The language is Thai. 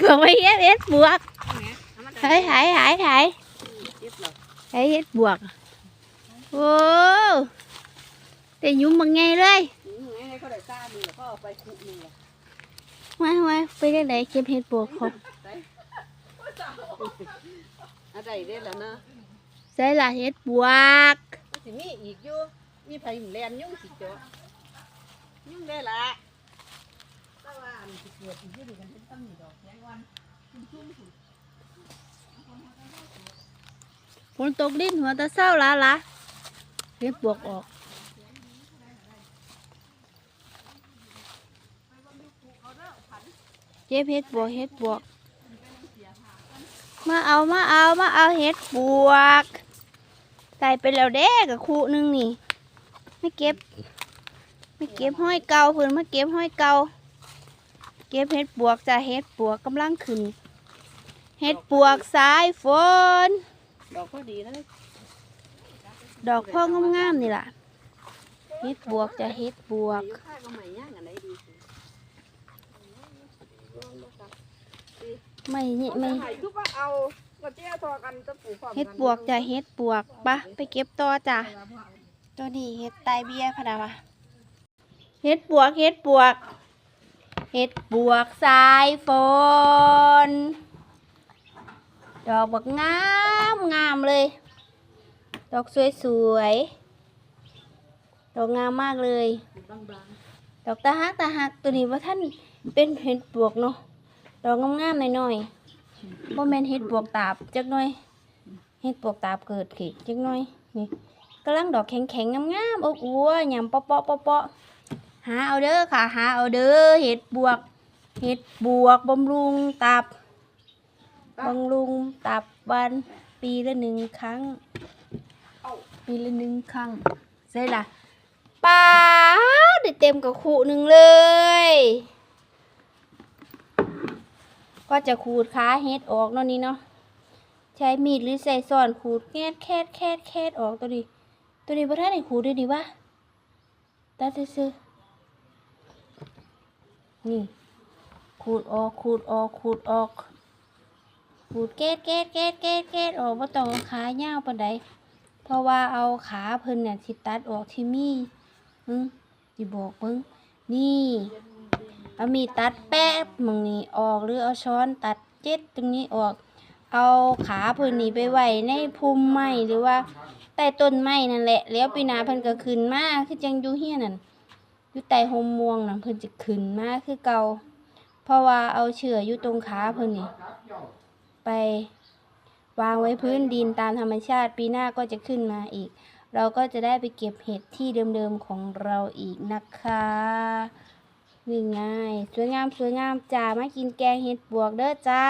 บวกไปเฮ็ดเฮ็ดบวกหายหายหายหายหายเฮ็ดบวกโอ้แต่ยุ่มบางไงเลยมามาไปได้ไหนเก็บเฮ็ดบวกเขาอะไรได้แล้วเนาะใส่ละเฮ็ดบวกสิมีอีกอยู่มีไผ่แลนยุ่งสิจ้ะยุ่งได้ละ แต่ว่าอันสิเกิดอีกอยู่ดีกันเป็นตั้งนี่ดอกแรงวันคุณชุ่มสุดฝนตกดินหัวตะเศร้าละละเฮ็ดบปวกออกเก็บเฮ็ดบวกเฮ็ดบวก มาเอามาเอามาเอาเฮ็ดบวกใส่ไปแล้วเด้กับคู่นึงนี่ ไม่เก็บ ไม่เก็บห้อยเกาเพิ่อนไมาเก็บห้อยเกา เก็บเฮ็ดบวกจ้ะเฮ็ดบวกกำลังขึ้นเฮ็ดบวกสายฝน ดอกก็ดีเลย ดอกพ่องงามๆนี่ล่ะเฮ็ดบวกจะเฮ็ดบวกไม่ย่างอันไหนดีสิไม่นี่ไม่ให้ทุกว่าเอาก็เจ้ะปวามเฮ็ดบวกจะเฮ็ดบวกปะไปเก็บต่อจ้ะตัวนี้เฮ็ดไตเบี้ยพะนะวะเฮ็ดบวกเฮ็ดบวก เฮ็ดบวกสายฝน ดอกบักงามงามเลย ดอกสวยๆดอกงามมากเลย ดอกตาฮักตาฮักตัวนี้ว่าท่านเป็นเห็ดบวกเนาะ ดอกงามๆหน่อยๆบ่แม่นเห็ดบวกตาบจักหน่อย เห็ดบวกตาบเกิดขึ้นจักหน่อย นี่กำลังดอกแข็งๆงามๆอบอวๆยำเปาะๆเปาะๆ หาเอาเด้อค่ะ หาเอาเด้อเห็ดบวก เห็ดบวกบำรุงตับบำรุงตับวันปีละหนึ่งครั้ง ปีละหนึ่งครั้งใช่ล่ะปลาได้เต็มกับขู่หนึ่งเลย ก็จะขูดขาเฮ็ดออกเนาะนี่เนาะใช้มีดหรือใส่ซ่อนขูดแคดแคดแคดแคดออกตัวนี้ ตัวนี้บ่ทันได้ขูดด้วยดิวะตัดซื่อๆ นี่ ขูดออก ขูดออก ขูดออก ขูดแกดแกดแกดแกดแกดออกบ่ต้องเอาขายาปานใดเพราะว่าเอาขาเพิ่นเนี่ยสิตัดออกที่มีอืมสิบอกเบิ่งนี่เอามีตัดแป๊บมึงนี่ออกหรือเอาช้อนตัดเจ็ดตรงนี้ออก เอาขาเพิ่นนี่ไปไว้ในพุ่มไม้หรือว่าใต้ต้นไม้นั่นแหละ แล้วปีนาเพิ่นก็ขึ้นมาคือจังอยู่เฮียนั่น อยู่ใต้ห่มม่วงนั่นเพิ่นจะขึ้นมาคือเก่าเพราะว่าเอาเชืออยู่ตรงขาเพิ่นนี่ไปวางไว้พื้นดินตามธรรมชาติปีหน้าก็จะขึ้นมาอีก เราก็จะได้ไปเก็บเห็ดที่เดิมๆของเราอีกนะคะนี่ง่ายสวยงามสวยงามจ้ามากินแกงเห็ดบวกเด้อจ้า